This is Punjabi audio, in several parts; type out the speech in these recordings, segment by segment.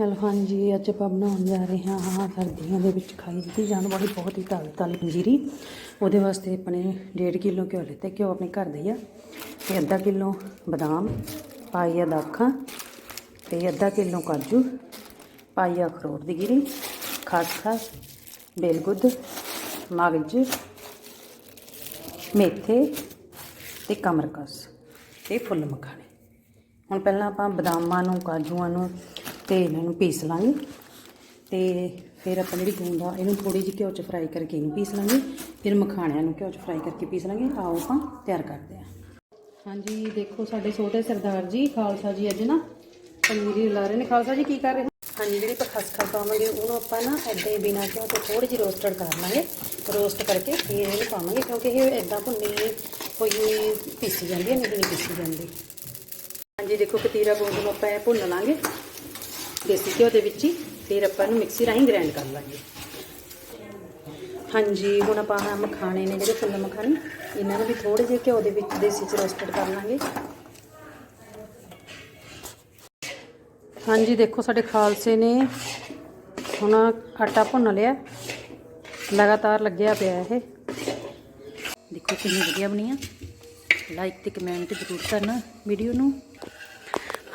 ਹੈਲੋ, ਹਾਂਜੀ, ਅੱਜ ਆਪਾਂ ਬਣਾਉਣ ਜਾ ਰਹੇ ਹਾਂ ਸਰਦੀਆਂ ਦੇ ਵਿੱਚ ਖਾਈ ਦਿੱਤੀ ਜਾਣ ਵਾਲੀ ਬਹੁਤ ਹੀ ਤਾਜ਼ੀ ਤਾਜ਼ੀ ਪੰਜੀਰੀ। ਉਹਦੇ ਵਾਸਤੇ ਆਪਣੇ 1.5 ਕਿਲੋ ਘਿਓ ਲਿੱਤੇ ਘਿਓ ਆਪਣੇ ਘਰ ਦਾ ਹੀ ਆ। ਤੇ ਅੱਧਾ ਕਿਲੋ ਬਦਾਮ, ਪਾਈ ਆ ਦਾਖਾਂ, ਤੇ ਅੱਧਾ ਕਿਲੋ ਕਾਜੂ, ਪਾਈ ਆ ਅਖਰੋਟ ਦੀ ਗਿਰੀ ਖਸਖਸ ਬੇਲਗੁੱਦ, ਮਗਜ, ਮੇਥੇ ਤੇ ਕਮਰਕਸ, ਤੇ ਫੁੱਲ ਮਖਾਣੇ। ਹੁਣ ਪਹਿਲਾਂ ਆਪਾਂ ਬਦਾਮਾਂ ਨੂੰ, ਕਾਜੂਆਂ ਨੂੰ ਤੇ ਇਹਨਾਂ ਨੂੰ ਪੀਸ ਲਾਂਗੇ। ਤੇ ਫਿਰ ਆਪਾਂ ਜਿਹੜੀ ਗੂੰਦ ਆ ਇਹਨੂੰ ਥੋੜੀ ਜਿਹੀ ਘਿਓ 'ਚ ਫਰਾਈ ਕਰਕੇ ਇਹਨੂੰ ਪੀਸ ਲਾਂਗੇ। ਫਿਰ ਮਖਾਣਿਆਂ ਨੂੰ ਘਿਓ 'ਚ ਫਰਾਈ ਕਰਕੇ ਪੀਸ ਲਾਂਗੇ। ਆਓ ਆਪਾਂ ਤਿਆਰ ਕਰਦੇ ਹਾਂ। ਹਾਂਜੀ ਦੇਖੋ ਸਾਡੇ ਛੋਟੇ ਸਰਦਾਰ ਜੀ ਖਾਲਸਾ ਜੀ ਅੱਜ ਨਾ ਪਨੀਰੀ ਲਾ ਰਹੇ ਨੇ। ਖਾਲਸਾ ਜੀ ਕੀ ਕਰ ਰਹੇ ਹੋ? ਹਾਂਜੀ ਜਿਹੜੀ ਆਪਾਂ ਖਸਖਸ ਪਾਵਾਂਗੇ ਉਹਨੂੰ ਆਪਾਂ ਨਾ ਐਦਾਂ ਹੀ ਬਿਨਾਂ ਘਿਓ ਤੋਂ ਥੋੜੀ ਜਿਹੀ ਰੋਸਟਡ ਕਰ ਲਾਂਗੇ। ਰੋਸਟ ਕਰਕੇ ਫਿਰ ਇਹਨੂੰ ਪਾਵਾਂਗੇ ਕਿਉਂਕਿ ਇਹ ਐਦਾਂ ਭੁੰਨੀ ਹੋਈ ਪੀਸੀ ਜਾਂਦੀ ਹੈ ਨਹੀਂ ਨਹੀਂ ਪੀਸੀ ਜਾਂਦੀ। ਹਾਂਜੀ ਦੇਖੋ ਕਤੀਰਾ ਗੋਂਦ ਨੂੰ ਆਪਾਂ ਇਹ ਭੁੰਨ ਲਾਂਗੇ। ਦੇਸੀ ਘਿਓ ਦੇ ਵਿੱਚ ਹੀ, ਫਿਰ ਆਪਾਂ ਇਹਨੂੰ ਮਿਕਸੀ ਰਾਹੀਂ ਗ੍ਰਾਈਂਡ ਕਰ ਲਾਂਗੇ। ਹਾਂਜੀ, ਹੁਣ ਆਪਾਂ ਆਹ ਮਖਾਣੇ ਨੇ ਜਿਹੜੇ ਫੁੱਲ ਮਖਾਣੇ, ਇਹਨਾਂ ਨੂੰ ਵੀ ਥੋੜੇ ਜਿਹੇ ਘਿਓ ਦੇ ਵਿੱਚ ਦੇਸੀ ਚ ਰੋਸਟਡ ਕਰ ਲਾਂਗੇ। ਹਾਂਜੀ, ਦੇਖੋ ਸਾਡੇ ਖਾਲਸੇ ਨੇ ਹੁਣ ਆਟਾ ਭੁੰਨ ਲਿਆ। ਲਗਾਤਾਰ ਲੱਗਿਆ ਪਿਆ ਇਹ। ਦੇਖੋ ਕਿੰਨੀ ਵਧੀਆ ਬਣੀ ਆ। ਲਾਈਕ ਤੇ ਕਮੈਂਟ ਜ਼ਰੂਰ ਕਰਨਾ ਵੀਡੀਓ ਨੂੰ।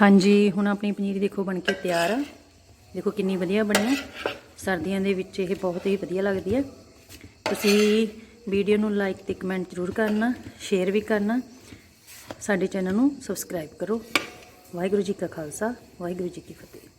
ਹਾਂਜੀ, ਹੁਣ ਆਪਣੀ ਪਨੀਰ ਦੇਖੋ ਬਣ ਕੇ ਤਿਆਰ ਆ। ਦੇਖੋ ਕਿੰਨੀ ਵਧੀਆ ਬਣੀ ਸਰਦੀਆਂ ਦੇ ਵਿੱਚ ਇਹ ਬਹੁਤ ਹੀ ਵਧੀਆ ਲੱਗਦੀ ਹੈ ਤੁਸੀਂ ਵੀਡੀਓ ਨੂੰ ਲਾਈਕ ਤੇ ਕਮੈਂਟ ਜ਼ਰੂਰ ਕਰਨਾ ਸ਼ੇਅਰ ਵੀ ਕਰਨਾ। ਸਾਡੇ ਚੈਨਲ ਨੂੰ ਸਬਸਕ੍ਰਾਈਬ ਕਰੋ। ਵਾਹਿਗੁਰੂ ਜੀ ਕਾ ਖਾਲਸਾ, ਵਾਹਿਗੁਰੂ ਜੀ ਕੀ ਫਤਿਹ।